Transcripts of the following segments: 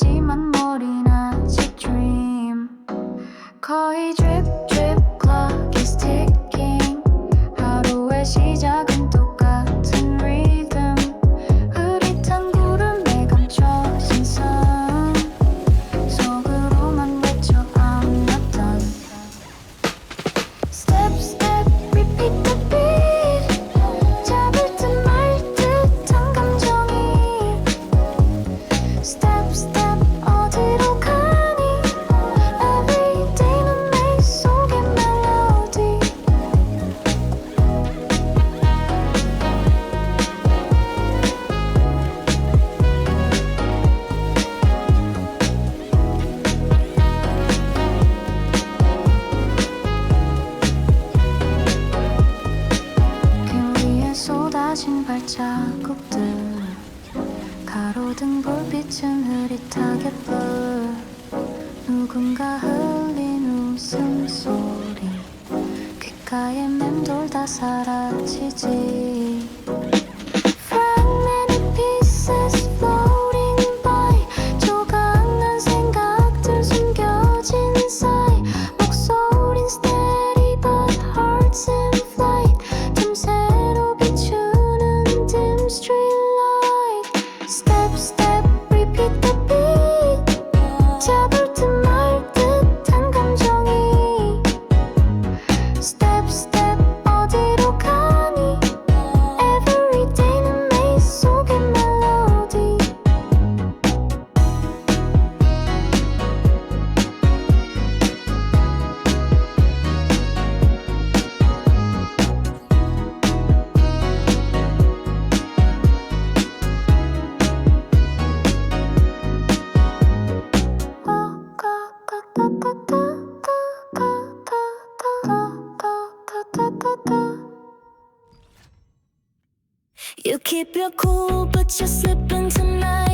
Chỉ 발자국들 가로등 불빛은 흐릿하게 불 누군가 흘린 웃음소리 귓가에 맴돌다 사라지지. You keep your cool, but you're slipping tonight.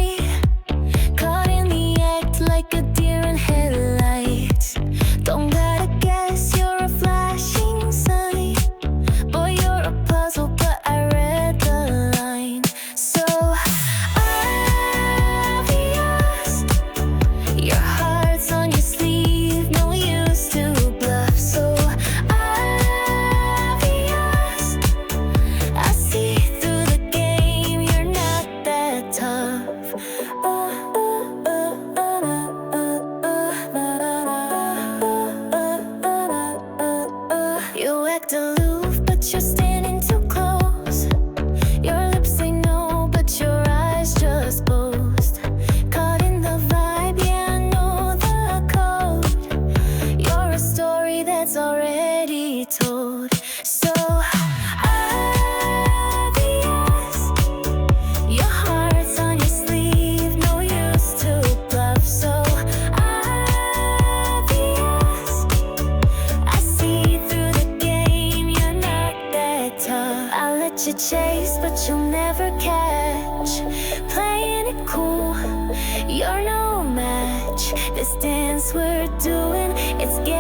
we're doing, it's getting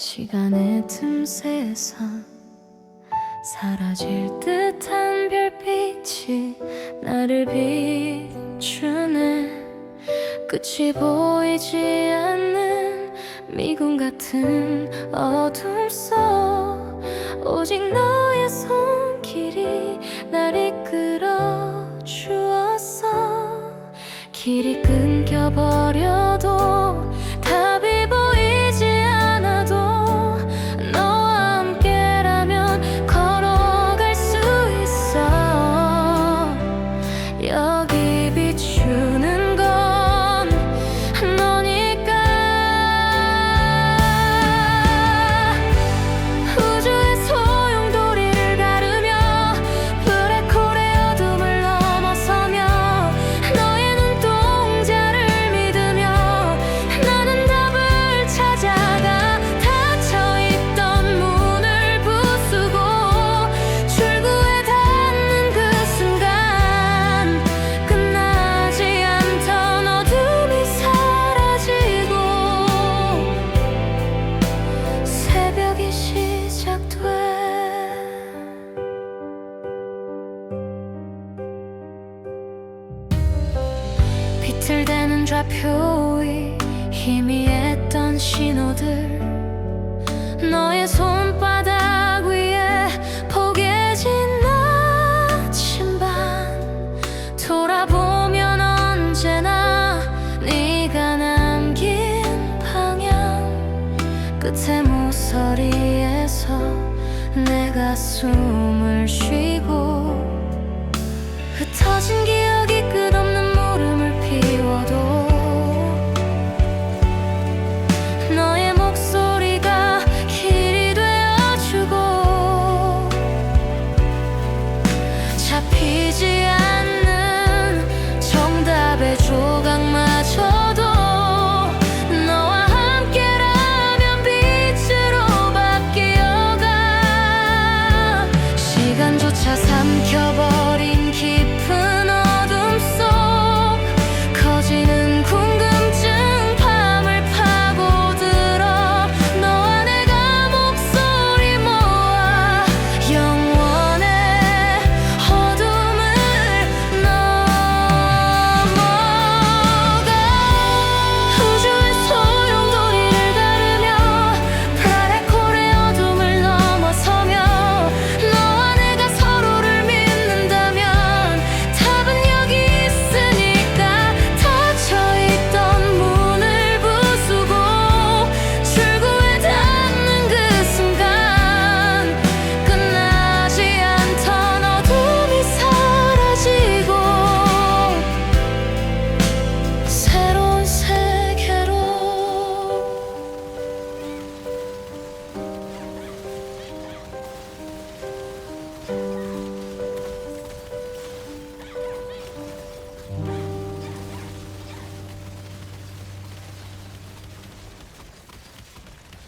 시간의 틈새에서 사라질 듯한 별빛이 나를 비추네. 끝이 보이지 않는 미궁 같은 어둠 속 오직 너의 손길이 날 이끌어 주었어 길이 끊겨버려도 비틀대는 좌표 위 희미했던 신호들. 너의 손바닥 위에 포개진 나침반 돌아보면 언제나 네가 남긴 방향. 끝에 모서리에서 내가 숨을 쉬고